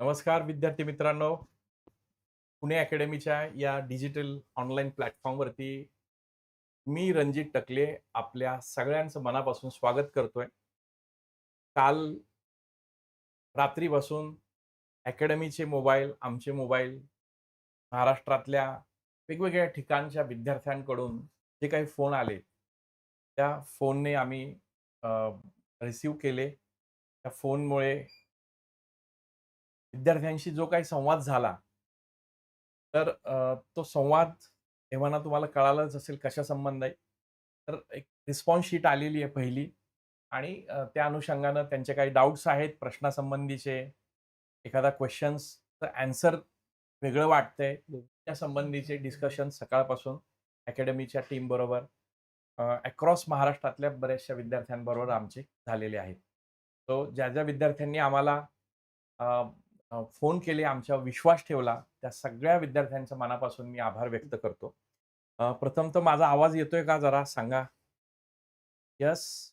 नमस्कार विद्यार्थी मित्रांनो. पुणे अकॅडमीच्या या डिजिटल ऑनलाईन प्लॅटफॉर्मवरती मी रणजित टकले आपल्या सगळ्यांचं मनापासून स्वागत करतोय. काल रात्रीपासून अकॅडमीचे मोबाईल आमचे मोबाईल महाराष्ट्रातल्या वेगवेगळ्या ठिकाणच्या विद्यार्थ्यांकडून जे काही फोन आले त्या फोनने आम्ही रिसीव केले. त्या फोनमुळे विद्यार्थ्यांशी जो काही संवाद झाला तर तो संवाद एव्हाना तुम्हाला कळालंच असेल कशा संबंध आहे. तर एक रिस्पॉन्स शीट आलेली आहे पहिली आणि त्या अनुषंगानं त्यांचे काही डाऊट्स आहेत प्रश्नासंबंधीचे एखादा क्वेश्चन्सचं अँसर वेगळं वाटतंय त्या संबंधीचे डिस्कशन सकाळपासून अकॅडमीच्या टीम बरोबर अक्रॉस महाराष्ट्रातल्या बऱ्याचशा विद्यार्थ्यांबरोबर आमचे झालेले आहेत. सो ज्या ज्या विद्यार्थ्यांनी आम्हाला फोन केले आमच्यावर विश्वास ठेवला त्या सगळ्या विद्यार्थ्यांच्या मनापासून मी आभार व्यक्त करतो. प्रथम तर माझा आवाज येतोय का जरा सांगा? यस.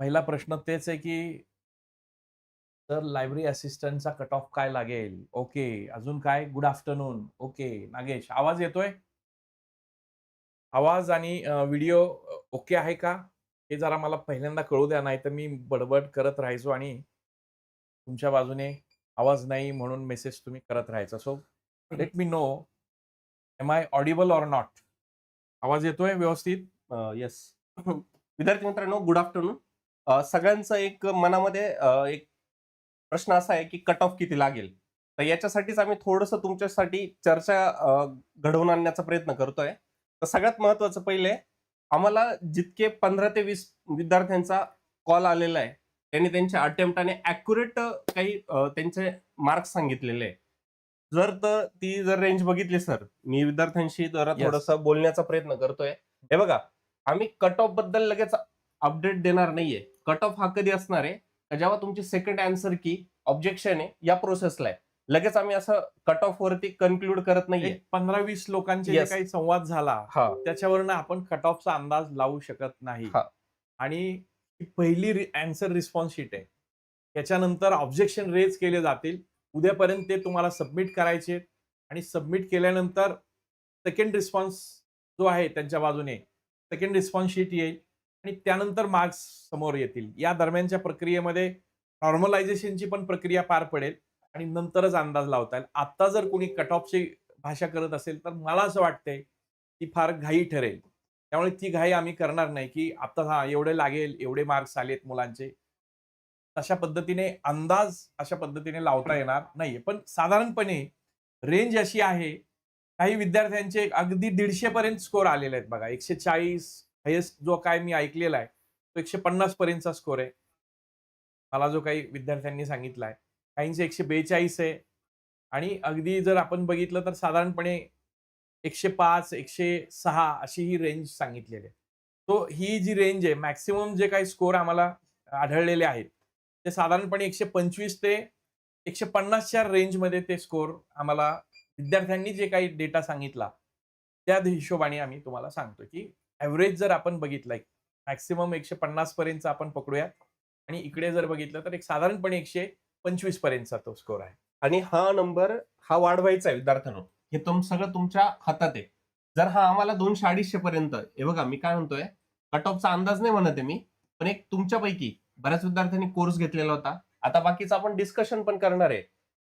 पहिला प्रश्न तेच आहे की तर लायब्ररी असिस्टंटचा कट ऑफ काय लागेल? ओके. अजून काय? Good afternoon. ओके. नागेश आवाज येतोय? आवाज आणि व्हिडिओ ओके आहे का? हे जरा मला पहिल्यांदा कळू द्या नाही तर मी बडबड करत राहायचो आणि तुमच्या बाजूने आवाज नाही म्हणून मेसेज तुम्ही करत राहायचा. So let me know am I audible or not आवाज येतोय व्यवस्थित? येस विद्यार्थी मित्रांनो गुड आफ्टरनून सगळ्यांचं एक मनामध्ये एक प्रश्न असा आहे की कट ऑफ किती लागेल? तर याच्यासाठीच आम्ही थोडंसं तुमच्यासाठी चर्चा घडवून आणण्याचा प्रयत्न करतोय. तर सगळ्यात महत्वाचं पहिले आम्हाला जितके पंधरा ते वीस विद्यार्थ्यांचा कॉल आलेला आहे त्यांनी त्यांच्या अटेम्प्ट आणि ॲक्युरेट काही त्यांचे मार्क्स सांगितलेले. आहे जर तर ती जर रेंज बघितली सर मी विद्यार्थ्यांशी जरा. थोडंसं बोलण्याचा प्रयत्न करतोय. हे बघा आम्ही कट ऑफबद्दल लगेच अपडेट देणार नाहीये. कट ऑफ हा कधी असणार आहे? जेव्हा तुमची सेकंड आन्सर की ऑब्जेक्शन आहे या प्रोसेसला आहे. लगेच आम्ही असं कट ऑफ वरती कन्क्लूड करत नाहीये. पंधरा वीस लोकांचे. काही संवाद झाला त्याच्यावरनं आपण कट ऑफचा अंदाज लावू शकत नाही. आणि पहिली अँसर रिस्पॉन्स शीट आहे. त्याच्यानंतर ऑब्जेक्शन रेज केले जातील. उद्यापर्यंत ते तुम्हाला सबमिट करायचे आणि सबमिट केल्यानंतर सेकंड रिस्पॉन्स जो आहे त्यांच्या बाजूने सेकंड रिस्पॉन्स शीट येईल. आणि त्यानंतर मार्क्स समोर येतील. या दरम्यानच्या प्रक्रियेमध्ये नॉर्मलायझेशनची पण प्रक्रिया पार पडेल आणि नंतरच अंदाज लावता येईल. आता जर कोणी कट ऑफची भाषा करत असेल तर मला असं वाटतंय ती फार घाई ठरेल. त्यामुळे ती घाई आम्ही करणार नाही की आता हा एवढे लागेल एवढे मार्क्स आलेत मुलांचे. तशा पद्धतीने अंदाज अशा पद्धतीने लावता येणार नाहीये. पण साधारणपणे रेंज अशी आहे काही विद्यार्थ्यांचे अगदी दीडशे पर्यंत स्कोर आलेले आहेत बघा. एकशे चाळीस हायेस्ट जो काय मी ऐकलेला आहे तो एकशे पन्नास पर्यंतचा स्कोर आहे. मला जो काही विद्यार्थ्यांनी सांगितला आहे. काहींचे एकशे बेचाळीस आहे. आणि अगदी जर आपण बघितलं तर साधारणपणे एकशे पाच एकशे सहा अशी ही रेंज सांगितलेली आहे. तो ही जी रेंज आहे मॅक्सिमम जे काही स्कोर आम्हाला आढळलेले आहेत ते साधारणपणे एकशे पंचवीस ते एकशे पन्नासच्या रेंजमध्ये ते स्कोर आम्हाला विद्यार्थ्यांनी जे काही डेटा सांगितला त्या हिशोबाने आम्ही तुम्हाला सांगतो की ॲव्हरेज जर आपण बघितलं मॅक्सिमम एकशे पन्नासपर्यंतचा आपण पकडूया आणि इकडे जर बघितलं तर एक साधारणपणे एकशे पंचवीस पर्यंतचा तो स्कोर आहे. आणि हा नंबर हा वाढवायचा आहे विद्यार्थ्यांना. हे तुम सगळं तुमच्या हातात आहे. जर हा आम्हाला दोनशे अडीचशे पर्यंत हे बघा मी काय म्हणतोय कट ऑफचा अंदाज नाही म्हणत आहे मी पण एक तुमच्यापैकी बऱ्याच विद्यार्थ्यांनी कोर्स घेतलेला होता. आता बाकीचं आपण डिस्कशन पण करणार आहे.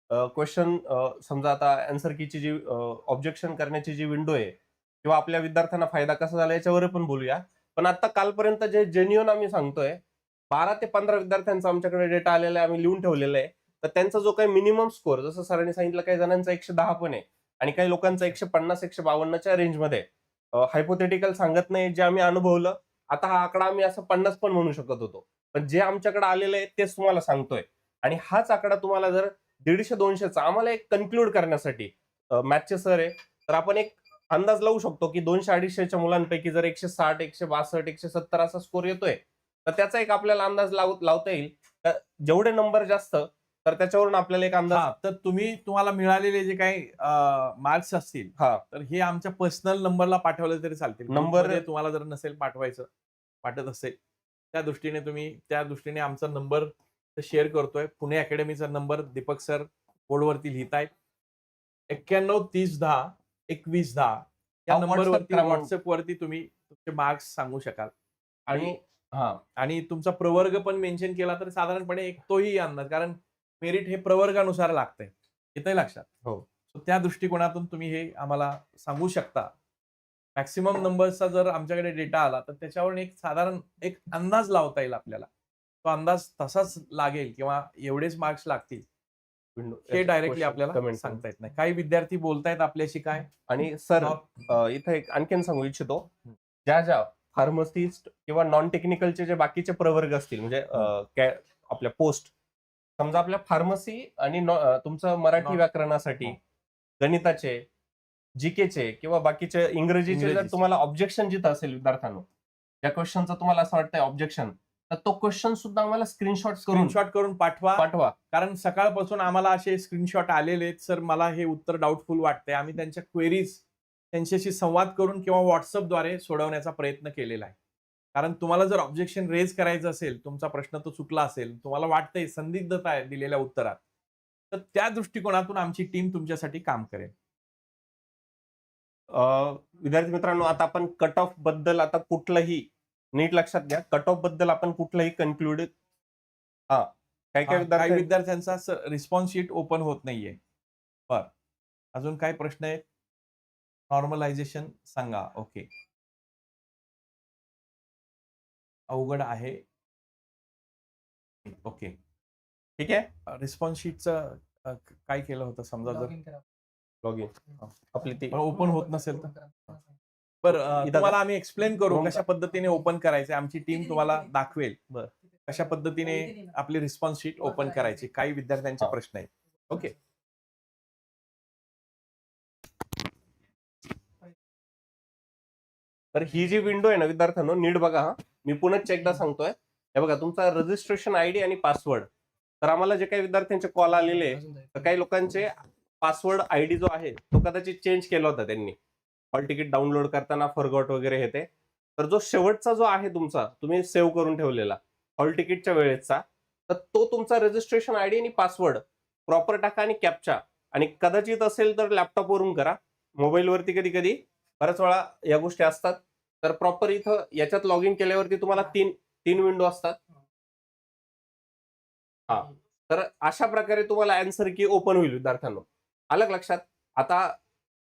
क्वेश्चन समजा आता आन्सर कीची जी ऑब्जेक्शन करण्याची जी विंडो आहे किंवा आपल्या विद्यार्थ्यांना फायदा कसा झाला याच्यावर पण बोलूया. पण आता कालपर्यंत जे जेन्युअन आम्ही सांगतोय बारा ते पंधरा विद्यार्थ्यांचा आमच्याकडे डेटा आलेला आहे आम्ही लिहून ठेवलेला आहे. तर त्यांचा जो काही मिनिमम स्कोअर जसं सरांनी सांगितलं काही जणांचा एकशे दहा पण आहे. आणि काही लोकांचा एकशे पन्नास एकशे बावन्नच्या रेंजमध्ये हायपोथेटिकल सांगत नाही जे आम्ही अनुभवलं. आता हा आकडा आम्ही असं पन्नास पण म्हणू शकत होतो. पण जे आमच्याकडे आलेलं आहे तेच तुम्हाला सांगतोय. आणि हाच आकडा तुम्हाला जर दीडशे दोनशेचा आम्हाला एक कन्क्लूड करण्यासाठी मॅथचे सर आहे तर आपण एक अंदाज लावू शकतो की दोनशे अडीचशेच्या मुलांपैकी जर एकशे साठ एकशे बासष्ट एकशे सत्तर असा स्कोर येतोय तर त्याचा एक आपल्याला अंदाज लाव लावता येईल. तर जेवढे नंबर जास्त तर त्याच्यावरून आपल्याला एक अंदाज हा तर तुम्ही तुम्हाला मिळालेले जे काही मार्क्स असतील हा. तर हे आमच्या पर्सनल नंबरला पाठवले तरी चालतील. Number- ग्रुपमध्ये तुम्हाला जर नसेल पाठवायचं वाटत असेल त्या दृष्टीने तुम्ही त्या दृष्टीने आमचा नंबर शेअर करतोय. पुणे अकॅडमीचा नंबर दीपक सर बोर्डवरती लिहितायत. एक्क्याण्णव तीस दहा एकवीस दहा या हा WhatsApp नंबरवरती क्रमांक. वरती तुम्ही तुमचे मार्क्स सांगू शकाल. आणि हा. आणि तुमचा प्रवर्ग पण मेन्शन केला तर साधारणपणे एक तोही अंदाज. कारण मेरिट हे प्रवर्गानुसार लागतंय. येतंय लक्षात? हो. So त्या दृष्टिकोनातून तुम्ही हे आम्हाला सांगू शकता. मॅक्सिमम नंबर्सचा जर आमच्याकडे डेटा आला तर त्याच्यावर एक साधारण एक अंदाज लावता येईल आपल्याला. तो अंदाज तसाच लागेल किंवा एवढेच मार्क्स लागतील. हे डायरेक्टली आपल्याला comment सांगता येत नाही. काही विद्यार्थी बोलतायत आपल्याशी काय? आणि सर इथं एक आणखीन सांगू इच्छितो. ज्या ज्या फार्मसिस्ट किंवा नॉन टेक्निकलचे जे बाकीचे प्रवर्ग असतील म्हणजे आपल्या पोस्ट समजा आपल्या फार्मसी आणि तुमचं मराठी व्याकरणासाठी. गणिताचे जीकेचे किंवा बाकीचे इंग्रजीचे जर. तुम्हाला ऑब्जेक्शन जिथं असेल विद्यार्थ्यांनो या क्वेश्चनचं तुम्हाला असं वाटतंय ऑब्जेक्शन तर तो क्वेश्चन सुद्धा आम्हाला स्क्रीनशॉट करून स्क्रीनशॉट करून पाठवा. पाठवा. कारण सकाळपासून आम्हाला असे स्क्रीनशॉट आलेले आहेत सर मला हे उत्तर डाऊटफुल वाटतंय. आम्ही त्यांच्या क्वेरीज त्यांच्याशी संवाद करून किंवा व्हॉट्सअपद्वारे सोडवण्याचा प्रयत्न केलेला आहे. कारण तुम्हाला जर ऑब्जेक्शन रेज करायचं असेल तुमचा प्रश्न तो चुकला असेल तुम्हाला वाटतंय संदिग्धता आहे दिलेल्या उत्तरात तर त्या दृष्टिकोनातून आमची टीम तुमच्यासाठी काम करेल. विद्यार्थी मित्रांनो आता आपण कट ऑफबद्दल आता कुठलंही नीट लक्षात घ्या कट ऑफबद्दल आपण कुठलंही कन्क्लुड हा काही विद्यार्थी विद्यार्थ्यांचा रिस्पॉन्स शीट ओपन होत नाहीये. बर अजून काय प्रश्न आहेत? नॉर्मलायझेशन सांगा ओके अवघड आहे. ओके. ठीक आहे. रिस्पॉन्स शीटचं काय केलं होतं समजा जर? लॉग इन आपली ती ओपन होत नसेल तर? बरं तुम्हाला आम्ही एक्सप्लेन करू कशा पद्धतीने ओपन करायचे आमची टीम तुम्हाला दाखवेल. बरं. कशा पद्धतीने आपली रिस्पॉन्स शीट ओपन करायची? काही विद्यार्थ्यांचे हा. प्रश्न आहेत. ओके. तर ही जी विंडो आहे ना विद्यार्थ्यांनो नीट बघा हा. मी पुन्हा एकदा सांगतोय. हे बघा तुमचा रजिस्ट्रेशन आयडी आणि पासवर्ड तर आम्हाला जे काही विद्यार्थ्यांचे कॉल आलेले तर काही लोकांचे पासवर्ड आयडी जो आहे तो कदाचित चेंज केला होता त्यांनी. हॉल तिकीट डाउनलोड करताना फॉरगॉट वगैरे हे ते. तर जो शेवटचा जो आहे तुमचा तुम्ही सेव्ह करून ठेवलेला हॉल तिकीटच्या वेळेचा तर तो तुमचा रजिस्ट्रेशन आयडी आणि पासवर्ड प्रॉपर टाका आणि कॅपचा आणि कदाचित असेल तर लॅपटॉपवरून करा. मोबाईलवरती कधी कधी बऱ्याच वेळा या गोष्टी असतात. तर प्रॉपर इथं याच्यात लॉग इन केल्यावरती तुम्हाला तीन तीन विंडो असतात. हा. तर अशा प्रकारे तुम्हाला अँसर की ओपन होईल विद्यार्थ्यांनो. आलं का लक्षात? आता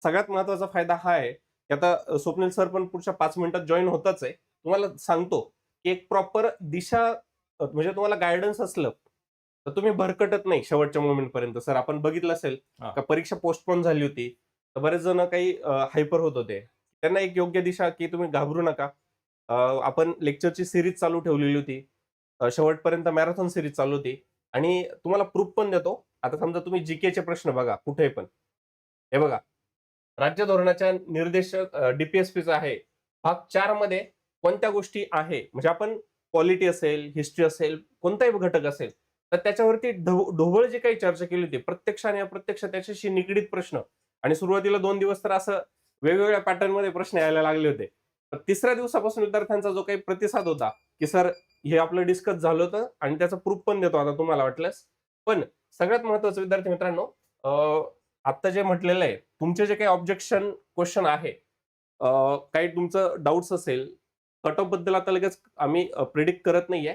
सगळ्यात महत्त्वाचा फायदा हा आहे की आता स्वप्नील सर पण पुढच्या पाच मिनिटात जॉईन होतच आहे. तुम्हाला सांगतो की एक प्रॉपर दिशा म्हणजे तुम्हाला गायडन्स असलं तर तुम्ही भरकटत नाही शेवटच्या मोमेंट पर्यंत. सर आपण बघितलं असेल. का परीक्षा पोस्टपोन झाली होती. तर बरेच जण काही हायपर होत होते. त्यांना एक योग्य दिशा की तुम्ही घाबरू नका. आपण लेक्चरची सिरीज चालू ठेवलेली होती. शेवटपर्यंत मॅरेथॉन सिरीज चालू होती. आणि तुम्हाला प्रूफ पण देतो. आता समजा तुम्ही जीकेचे प्रश्न बघा कुठे पण. हे बघा. राज्य धोरणाच्या निर्देशक डीपीएसपीचा आहे भाग चारमध्ये कोणत्या गोष्टी आहे? म्हणजे आपण क्वालिटी असेल हिस्ट्री असेल कोणताही घटक असेल तर त्याच्यावरती ढोबळ जी काही चर्चा केली होती प्रत्यक्ष आणि अप्रत्यक्ष त्याच्याशी निगडीत प्रश्न आणि सुरुवातीला दोन दिवस तर असं वेगवेगळ्या पॅटर्नमध्ये प्रश्न यायला लागले होते. तर तिसऱ्या दिवसापासून विद्यार्थ्यांचा जो काही प्रतिसाद होता की सर हे आपलं डिस्कस झालं होतं आणि त्याचा प्रूफ पण देतो आता तुम्हाला वाटल्यास. पण सगळ्यात महत्वाचं विद्यार्थी मित्रांनो आत्ता आता जे म्हटलेलं आहे तुमचे जे काही ऑब्जेक्शन क्वेश्चन आहे काही तुमचं डाऊट्स असेल कट ऑफबद्दल आता लगेच आम्ही प्रिडिक्ट करत नाहीये.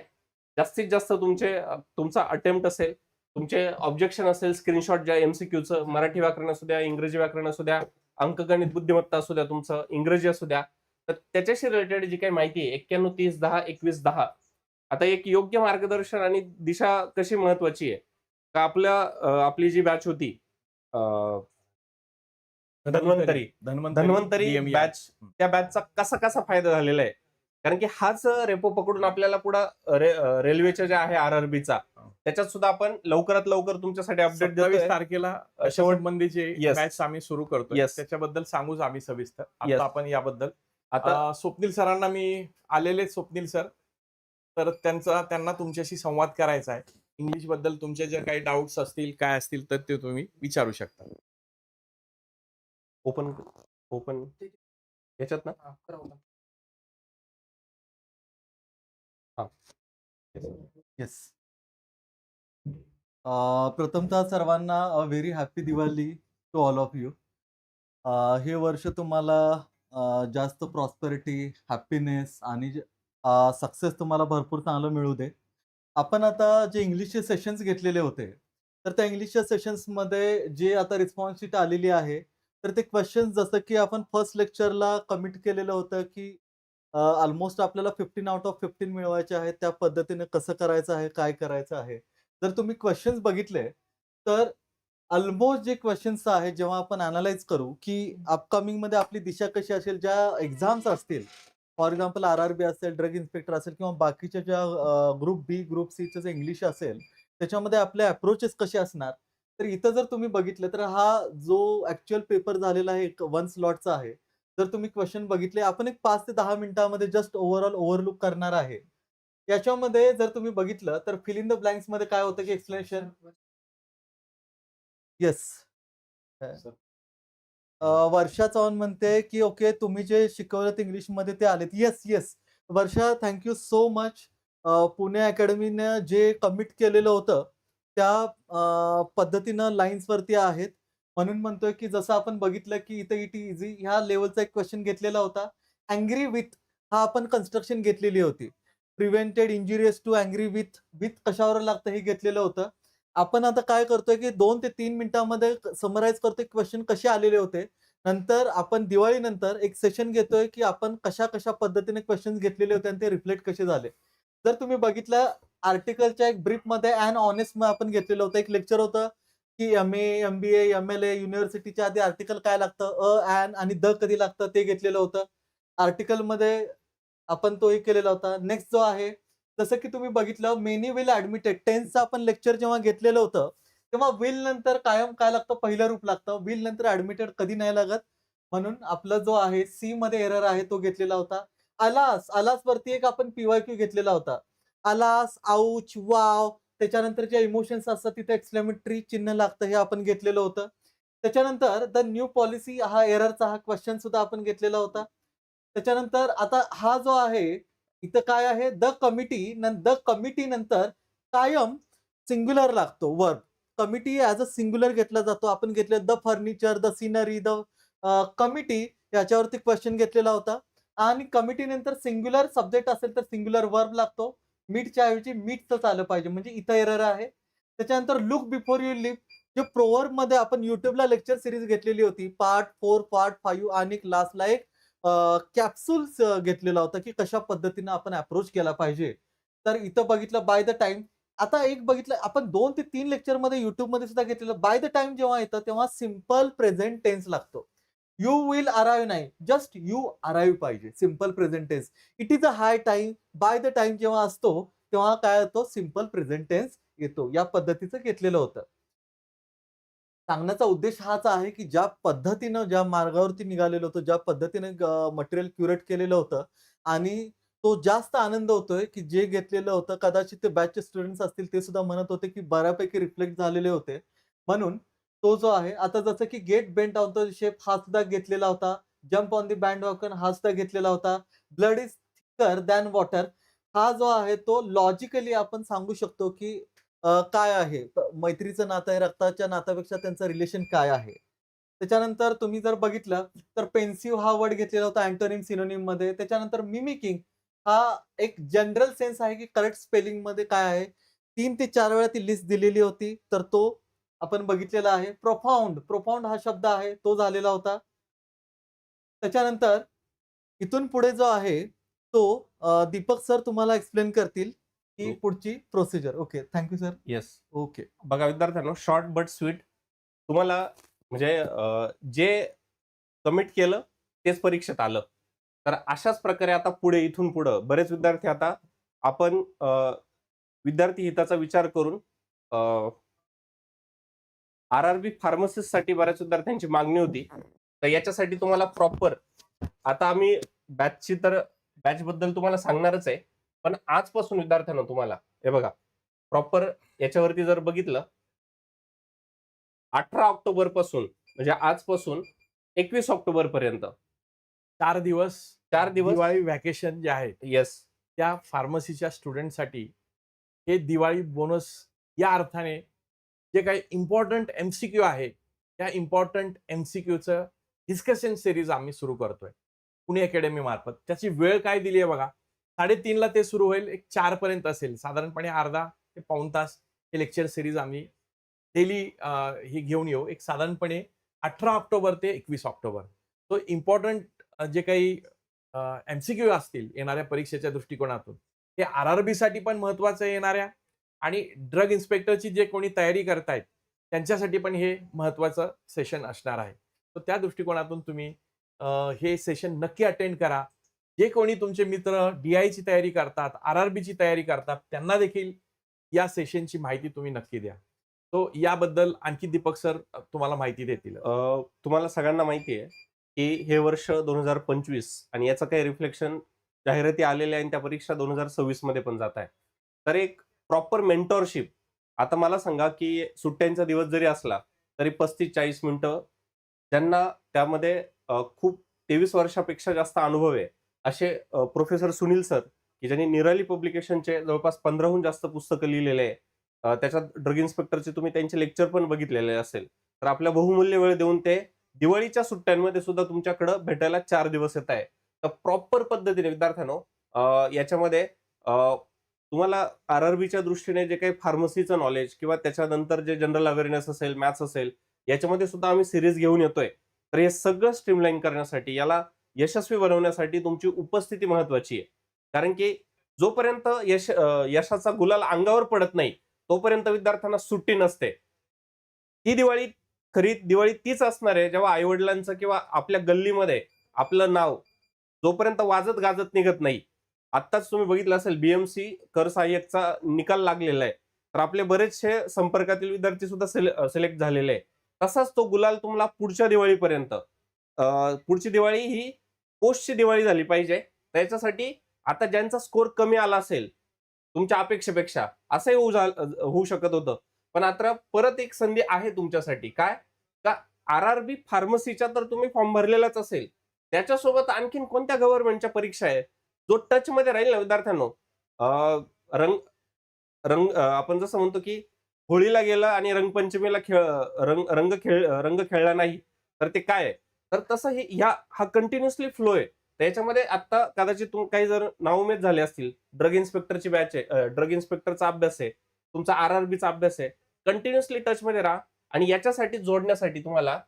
जास्तीत जास्त तुमचे तुमचा अटेम्प्ट असेल तुमचे ऑब्जेक्शन असेल स्क्रीनशॉट ज्या एमसीक्यूचं मराठी व्याकरण असू द्या इंग्रजी व्याकरण असू द्या अंकगणित बुद्धिमत्ता असू द्या तुमचं इंग्रजी असू द्या तर त्याच्याशी रिलेटेड जी काही माहिती आहे एक्क्याण्णव तीस दहा एकवीस दहा आता एक योग्य मार्गदर्शन आणि दिशा कशी महत्वाची आहे का आपल्या आपली जी बॅच होती धन्वंतरी धन्वंतरी. बॅच त्या बॅचचा कसा कसा फायदा झालेला आहे कारण की हाच रेपो पकडून आपल्याला पुढे रेल्वेच्या ज्या आहे आरआरबीचा त्याच्यात सुद्धा आपण लवकरात लवकर तुमच्यासाठी अपडेट देतोय. तारखेला शेवट- Yes. मॅच आम्ही सुरू करतोय. Yes. त्याच्याबद्दल सांगूच आम्ही सविस्तर. आपण याबद्दल. आता स्वप्नील सरांना मी आलेले स्वप्नील सर. तर त्यांचा त्यांना तुमच्याशी संवाद करायचा आहे. इंग्लिशबद्दल तुमचे जे काही डाऊट्स असतील काय असतील तर ते तुम्ही विचारू शकता. ओपन ओपन याच्यात ना? येस प्रथमतः सर्वांना a, very happy Diwali to all of you. हे वर्ष तुम्हाला जास्त प्रॉस्पेरिटी, हॅपीनेस आणि सक्सेस तुम्हाला भरपूर चांगलं मिळू दे. आपण आता जे इंग्लिशचे सेशन्स घेतलेले होते, तर त्या इंग्लिशच्या सेशन्समध्ये जे आता रिस्पॉन्स शीट आलेली आहे, तर ते क्वेशन्स जसं की आपण फर्स्ट लेक्चरला कमिट केलेलं होतं, की ऑलमोस्ट आपल्याला 15 आउट ऑफ 15 मिळवायचे आहे त्या पद्धतीने कसं करायचं आहे, काय करायचं आहे. जर तुम्ही क्वेश्चन्स बघितले, तर ऑलमोस्ट जे क्वेश्चन्स आहेत, जेव्हा आपण अॅनलाईज करू, की अपकमिंगमध्ये आपली दिशा कशी असेल, ज्या एक्झाम्स असतील, फॉर एक्झाम्पल आर-आर-बी असेल, ड्रग इन्स्पेक्टर असेल किंवा बाकीच्या ज्या ग्रुप बी, ग्रुप सीचं जे इंग्लिश असेल, त्याच्यामध्ये आपले अप्रोचेस कसे असणार. तर इथं जर तुम्ही बघितलं, तर हा जो ऍक्च्युअल पेपर झालेला आहे, एक 1 स्लॉटचा आहे. जर तुम्ही क्वेशन बघितले, आपण एक 5 ते 10 मिनिटामध्ये जस्ट ओव्हरऑल ओव्हरलूक करणार आहे. याच्यामध्ये जर तुम्ही बघितलं, तर फिल इन द ब्लँक्समध्ये काय होतं, की एक्सप्लेनेशन येस. वर्षा चव्हाण म्हणते, की ओके तुम्ही जे शिकवलत इंग्लिशमध्ये ते आलेत. Yes, yes. Varsha thank you so much. Pune अकॅडमीनं जे कमिट केलेलं होतं, त्या पद्धतीनं लाईन्सवरती आहेत. म्हणून म्हणतोय, की जसं आपण बघितलं, की इथं इट इझी ह्या लेवलचा एक क्वेश्चन घेतलेला होता. अँग्री विथ हा आपण कन्स्ट्रक्शन घेतलेली होती. Prevented injurious to angry with, with कशावर लागतं हे घेतलेलं होतं. आपण आता काय करतोय, की दोन ते तीन मिनिटांमध्ये समराईज करतोय क्वेश्चन कसे आलेले होते. नंतर आपण दिवाळीनंतर एक सेशन घेतोय, की आपण कशा-कशा पद्धतीने क्वेश्चन घेतलेले होते आणि ते रिफ्लेक्ट कसे झाले. जर तुम्ही बघितलं आर्टिकलच्या एक ब्रीफमध्ये अँड ऑनेस्ट आपण घेतलेलं होतं. एक लेक्चर होतं, की एम-ए, एम-बी-ए, एम-एल-ए, युनिव्हर्सिटीच्या आधी आर्टिकल काय लागतं, अ, अॅन आणि द कधी लागतं ते घेतलेलं होतं. आर्टिकलमध्ये आपण तो एक केलेला होता. नेक्स्ट जो आहे, जसं की तुम्ही बघितलं मेनी विल ऍडमिटेड टेन्थचं आपण लेक्चर जेव्हा घेतलेलं होतं, तेव्हा विल नंतर कायम काय लागतं, पहिलं रूप लागतं. विल नंतर ऍडमिटेड कधी नाही लागत. म्हणून आपला जो आहे सी मध्ये एरर आहे तो घेतलेला होता. अलास, वरती एक आपण पीवाय क्यू घेतलेला होता. अलास, आउच, वाव त्याच्यानंतर जे इमोशन्स असतात तिथे एक्सप्लेमेटरी चिन्ह लागतं हे आपण घेतलेलं होतं. त्याच्यानंतर द न्यू पॉलिसी हा एररचा हा क्वेश्चन सुद्धा आपण घेतलेला होता. त्याच्यानंतर आता हा जो आहे, इथं काय आहे द कमिटी द कमिटी नंतर कायम सिंग्युलर लागतो verb. Committee as a singular घेतला जातो. आपण घेतले the furniture, the scenery, the committee याच्यावरती क्वेश्चन घेतलेला होता आणि कमिटी नंतर सिंग्युलर सब्जेक्ट असेल तर सिंग्युलर वर्ब लागतो. मीटच्या ऐवजी मीटचंच आलं पाहिजे म्हणजे इथं एरर आहे. त्याच्यानंतर लुक बिफोर यू लिव्ह जे मध्ये आपण युट्यूबला लेक्चर सिरीज घेतलेली होती. पार्ट फोर पार्ट फाईव्ह आणि लास्टला एक कॅप्सूल घेतलेला होता, की कशा पद्धतीनं आपण अप्रोच केला पाहिजे. तर इथं बघितलं बाय द टाईम आता एक बघितलं आपण दोन ते तीन लेक्चरमध्ये युट्यूबमध्ये सुद्धा घेतलेलं. बाय द टाईम जेव्हा येतं तेव्हा सिंपल प्रेझेंट टेन्स लागतो. यू विल अराईव्ह नाही, जस्ट यू अराईव्ह पाहिजे. Simple present tense it is a high time, by the time जेव्हा असतो, तेव्हा काय होतो सिंपल प्रेझेंटेन्स येतो. या पद्धतीचं घेतलेलं होतं. सांगण्याचा उद्देश हाच आहे, की ज्या पद्धतीनं ज्या मार्गावरती निघालेलं होतं ज्या पद्धतीने मटेरियल क्युरेट केलेलं होतं आणि तो जास्त आनंद होतोय, की जे घेतलेलं होतं कदाचित ते बॅचचे स्टुडंट्स असतील ते सुद्धा म्हणत होते, की बऱ्यापैकी रिफ्लेक्ट झालेले होते. म्हणून तो जो आहे आता जसं की get bent on the shape हा सुद्धा घेतलेला होता. जंप ऑन द वॉकन हा सुद्धा घेतलेला होता. Blood is thicker than water हा जो आहे तो लॉजिकली आपण सांगू शकतो, की काय आहे मैत्रीचं नातं आहे, रक्ताच्या नात्यापेक्षा त्यांचं रिलेशन काय आहे. त्याच्यानंतर तुम्ही जर बघितलं तर पेन्सिव्ह हा वर्ड घेतलेला होता अँटोनिम, सिनोनिममध्ये. त्याच्यानंतर मिमिकिंग हा एक जनरल सेन्स आहे, की करेक्ट स्पेलिंगमध्ये काय आहे. तीन ते चार वेळा ती लिस्ट दिलेली होती. तर तो आपण बघितलेला आहे. प्रोफाउंड, प्रोफाउंड हा शब्द आहे तो झालेला होता. त्याच्यानंतर इथून पुढे जो आहे तो दीपक सर तुम्हाला एक्सप्लेन करतील, की हो. पुढची procedure. Okay. Thank you sir. Yes. Okay. बघा विद्यार्थ्यांनो शॉर्ट बट स्वीट तुम्हाला म्हणजे जे कमिट केलं तेच परीक्षेत आलं. तर अशाच प्रकारे आता पुढे इथून पुढं बरेच विद्यार्थी आता आपण विद्यार्थी हिताचा विचार करून अ आर-आर-बी फार्मसिस्टसाठी बऱ्याच विद्यार्थ्यांची मागणी होती. तर याच्यासाठी तुम्हाला प्रॉपर आता आम्ही बॅचची तर बॅचबद्दल तुम्हाला सांगणारच आहे. पण आजपासून विद्यार्थ्यांनो तुम्हाला हे बघा प्रॉपर याच्यावरती जर बघितलं 18 ऑक्टोबरपासून म्हणजे आजपासून 21 ऑक्टोबर पर्यंत 4 दिवस 4 दिवस दिवाळी व्हॅकेशन जे आहे, येस. त्या फार्मसीच्या स्टुडंटसाठी हे दिवाळी बोनस या अर्थाने जे काही इम्पॉर्टंट एमसीक्यू आहे त्या इम्पॉर्टंट एम सी क्यूचं डिस्कशन सिरीज आम्ही सुरू करतोय. पुणे अकॅडमी मार्फत. त्याची वेळ काय दिली आहे बघा? साडेतीनला ते सुरू होईल एक चारपर्यंत असेल. साधारणपणे अर्धा ते पाऊण तास हे लेक्चर सिरीज आम्ही डेली हे घेऊन येऊ. एक साधारणपणे अठरा ऑक्टोबर ते एकवीस ऑक्टोबर. तो इम्पॉर्टंट जे काही एम सी क्यू असतील येणाऱ्या परीक्षेच्या दृष्टिकोनातून हे आर आर बी साठी पण महत्त्वाचं आहे येणाऱ्या. आणि ड्रग इन्स्पेक्टरची जे कोणी तयारी करतायत त्यांच्यासाठी पण हे महत्वाचं सेशन असणार आहे. तर त्या दृष्टिकोनातून तुम्ही हे सेशन नक्की अटेंड करा. जे कोणी तुमचे मित्र डी ची तयारी करतात आर आर ची तयारी करतात त्यांना देखील या सेशनची माहिती तुम्ही नक्की द्या. तो याबद्दल आणखी दीपक सर तुम्हाला माहिती देतील. तुम्हाला सगळ्यांना माहिती आहे की हे वर्ष दोन हजार पंचवीस आणि याचं काही रिफ्लेक्शन जाहिराती आलेल्या आहे आणि त्या परीक्षा दोन हजार सव्वीसमध्ये पण जात आहे तर एक प्रॉपर मेंटॉरशिप. आता मला सांगा की सुट्ट्यांचा दिवस जरी असला तरी पस्तीस चाळीस मिनिटं ज्यांना त्यामध्ये खूप तेवीस वर्षापेक्षा जास्त अनुभव आहे असे प्रोफेसर सुनील सर की ज्यांनी निराली पब्लिकेशनचे जवळपास पंधराहून जास्त पुस्तकं लिहिलेले आहे त्याच्यात ड्रग इन्स्पेक्टरचे तुम्ही त्यांचे लेक्चर पण बघितलेले असेल तर आपल्या बहुमूल्य वेळ देऊन ते दिवाळीच्या सुट्ट्यांमध्ये सुद्धा तुमच्याकडं भेटायला चार दिवस येत आहे. तर प्रॉपर पद्धतीने विद्यार्थ्यांनो याच्यामध्ये तुम्हाला आर आर बीच्या दृष्टीने जे काही फार्मसीचं नॉलेज किंवा त्याच्यानंतर जे जनरल अवेअरनेस असेल मॅथ्स असेल याच्यामध्ये सुद्धा आम्ही सिरीज घेऊन येतोय. तर हे सगळं स्ट्रीमलाईन करण्यासाठी याला यशस्वी बनवण्यासाठी तुमची उपस्थिती महत्वाची आहे. कारण की जोपर्यंत यश यशाचा गुलाल अंगावर पडत नाही तोपर्यंत विद्यार्थ्यांना सुट्टी नसते. ही दिवाळी खरी दिवाळी तीच असणार आहे जेव्हा आईवडिलांचं किंवा आपल्या गल्लीमध्ये आपलं नाव जोपर्यंत वाजत गाजत निघत नाही आत्ताच तुम्ही बघितलं असेल बीएमसी कर सहाय्यकचा निकाल लागलेला आहे. तर आपले बरेचसे संपर्कातील विद्यार्थी सुद्धा सिलेक्ट झालेले आहे तसाच तो गुलाल तुम्हाला पुढच्या दिवाळीपर्यंत पुढची दिवाळी ही पोस्टची दिवाळी झाली पाहिजे. त्याच्यासाठी आता ज्यांचा स्कोर कमी आला असेल तुमच्या अपेक्षेपेक्षा असंही होऊ होऊ शकत होतं. पण आता परत एक संधी आहे तुमच्यासाठी. काय? का आर आर बी फार्मसीच्या तर तुम्ही फॉर्म भरलेलाच असेल. त्याच्यासोबत आणखीन कोणत्या गव्हर्नमेंटच्या परीक्षा आहे जो टच मध्ये राहील ना विद्यार्थ्यांनो रंग रंग आपण जसं म्हणतो की होळीला गेला आणि रंगपंचमीला खेळ रंग रंग खेळ रंग खेळला नाही तर ते काय आहे? तर तसं हे ह्या हा कंटिन्युअसली फ्लो आहे. त्याच्यामध्ये आता कदाचित तुम काही जर नावमेद झाले असतील ड्रग इन्स्पेक्टरची बॅच आहे ड्रग इन्स्पेक्टरचा अभ्यास आहे तुमचा आर आर बीचा अभ्यास आहे कंटिन्युअसली टच मध्ये राहा आणि याच्यासाठी जोडण्यासाठी तुम्हाला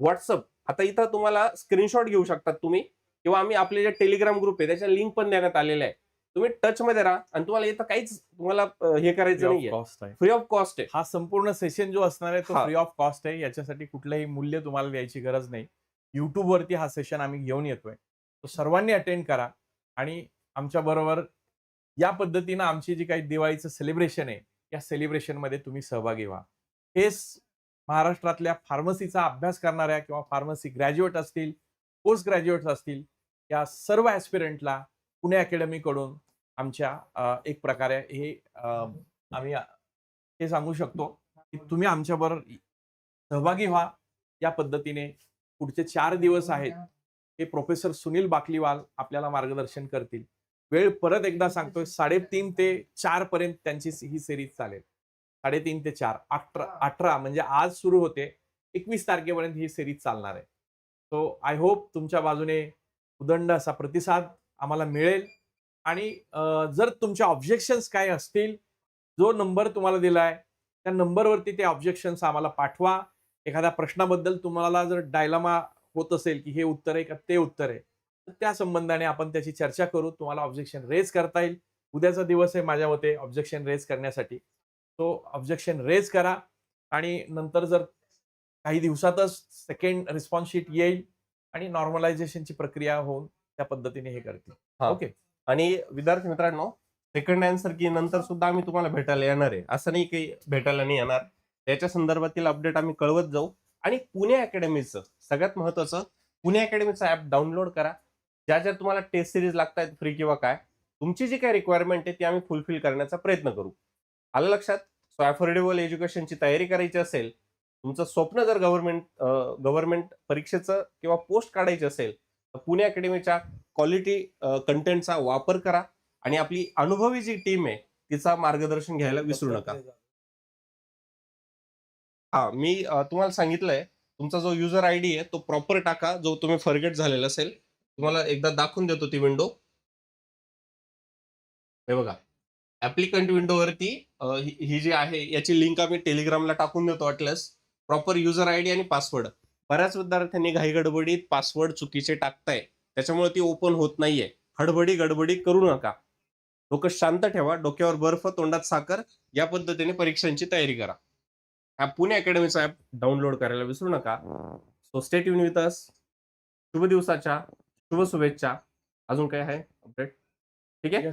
व्हॉट्सअप आता इथं तुम्हाला स्क्रीनशॉट घेऊ शकतात तुम्ही. किंवा आम्ही आपले जे टेलिग्राम ग्रुप आहे त्याच्या लिंक पण देण्यात आलेले आहे तुम्ही टच मध्ये राहा आणि तुम्हाला इथं काहीच तुम्हाला हे करायचं आहे. फ्री ऑफ कॉस्ट आहे. हा संपूर्ण सेशन जो असणार आहे तो. फ्री ऑफ कॉस्ट आहे. याच्यासाठी कुठलंही मूल्य तुम्हाला द्यायची गरज नाही. युट्यूब वरती हा सेशन आम्ही घेऊन येतोय. तो सर्वांनी अटेंड करा. आणि आमच्या बरोबर या पद्धतीनं आमची जी काही दिवाळीचं सेलिब्रेशन आहे या सेलिब्रेशनमध्ये तुम्ही सहभागी व्हा. हेच महाराष्ट्रातल्या फार्मसीचा अभ्यास करणाऱ्या किंवा फार्मसी ग्रॅज्युएट असतील पोस्ट ग्रॅज्युएट्स असतील या सर्व ॲस्पिरंटला पुणे अकॅडमीकडून आमच्या एक प्रकारे हे आम्ही हे सांगू शकतो की तुम्ही आमच्याबरोबर सहभागी व्हा. या पद्धतीने पुढचे चार दिवस आहेत. हे प्रोफेसर सुनील बाकलीवाल आपल्याला मार्गदर्शन करतील. वेळ परत एकदा सांगतोय साडेतीन ते चार पर्यंत त्यांची ही सिरीज चालेल. साडेतीन ते चार अठरा अठरा म्हणजे आज सुरू होते. एकवीस तारखेपर्यंत ही सिरीज चालणार आहे. सो आय होप तुमच्या बाजूने उदंड असा प्रतिसाद आम्हाला मिळेल. आणि जर तुमच्या ऑब्जेक्शन्स काय असतील जो नंबर तुम्हाला दिलाय त्या नंबरवरती ते ऑब्जेक्शन्स आम्हाला पाठवा. एखाद्या प्रश्नाबद्दल तुम्हाला जर डायलामा होत असेल की हे उत्तर आहे का ते उत्तर आहे तर त्या संबंधाने आपण त्याची चर्चा करू. तुम्हाला ऑब्जेक्शन रेज करता येईल. उद्याचा दिवस आहे माझ्या मते ऑब्जेक्शन रेज करण्यासाठी. तो ऑब्जेक्शन रेज करा. आणि नंतर जर काही दिवसातच सेकंड रिस्पॉन्स शीट येईल आणि नॉर्मलायझेशनची प्रक्रिया होऊन त्या पद्धतीने हे करतील. हा. ओके. आणि विद्यार्थी मित्रांनो सेकंड आन्सर की नंतर सुद्धा आम्ही तुम्हाला भेटायला येणार आहे. असं नाही काही भेटायला नाही येणार. त्याच्या संदर्भातील अपडेट आम्ही कळवत जाऊ. आणि पुणे अकॅडमीचं सगळ्यात महत्वाचं पुणे अकॅडमीचं ऍप डाउनलोड करा. ज्या ज्या तुम्हाला टेस्ट सिरीज लागतायत फ्री किंवा काय तुमची जी काय रिक्वायरमेंट आहे ती आम्ही फुलफिल करण्याचा प्रयत्न करू. आलं लक्षात? सो अफोर्डेबल एज्युकेशनची तयारी करायची असेल तुमचं स्वप्न जर गव्हर्नमेंट गव्हर्नमेंट परीक्षेचं किंवा पोस्ट काढायची असेल तर पुणे अकॅडमीच्या क्वालिटी कंटेंटचा वापर करा आणि आपली अनुभवी जी टीम आहे तिचा मार्गदर्शन घ्यायला विसरू नका. हा मी तुम्हाला सांगितलंय तुमचा जो युजर आय डी आहे तो प्रॉपर टाका जो तुम्ही फॉरगेट झालेला असेल. तुम्हाला एकदा दाखवून देतो ती विंडो हे बघा. ऍप्लिकंट विंडोवरती ही ही जी आहे याची लिंक आम्ही टेलिग्रामला टाकून देतो वाटल्यास प्रॉपर युजर आय डी आणि पासवर्ड. बऱ्याच विद्यार्थ्यांनी घाई गडबडीत पासवर्ड चुकीचे टाकताय. त्याच्यामुळे ती ओपन होत नाहीये. हडबडी गडबडी करू नका. डोकं शांत ठेवा. डोक्यावर बर्फ तोंडात साखर या पद्धतीने परीक्षांची तयारी करा. हा पुणे अकॅडमीचा ऍप डाउनलोड करायला विसरू नका. सो स्टेट युन विथ अस शुभ दिवसाच्या शुभ शुभेच्छा. अजून काय आहे? अपडेट? ठीक आहे?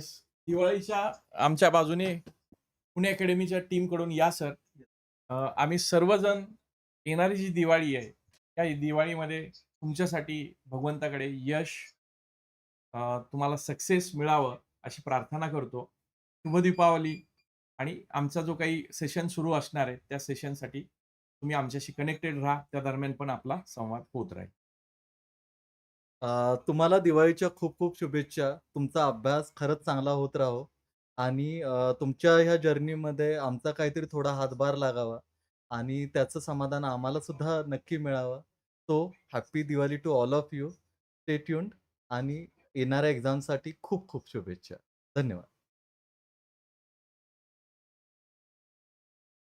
दिवाळीच्या आमच्या बाजूने पुणे अकॅडमीच्या टीमकडून या सर आम्ही सर्वजण येणारी जी दिवाळी आहे त्या दिवाळीमध्ये तुमच्यासाठी भगवंताकडे यश तुम्हाला सक्सेस मिळावं अशी प्रार्थना करतो. शुभ दीपावली आणि आमचा जो काही सेशन सुरू असणार आहे त्या सेशनसाठी तुम्ही आमच्याशी कनेक्टेड राहा. त्या दरम्यान पण आपला संवाद होत राहील. तुम्हाला दिवाळीच्या खूप खूप शुभेच्छा. तुमचा अभ्यास खरंच चांगला होत राहो. आणि तुमच्या ह्या जर्नीमध्ये आमचा काहीतरी थोडा हातभार लागावा. आणि त्याचं समाधान आम्हाला सुद्धा नक्की मिळावं. तो happy Diwali to all of you. Stay tuned आणि येणाऱ्या एक्झामसाठी खूप खूप शुभेच्छा. धन्यवाद.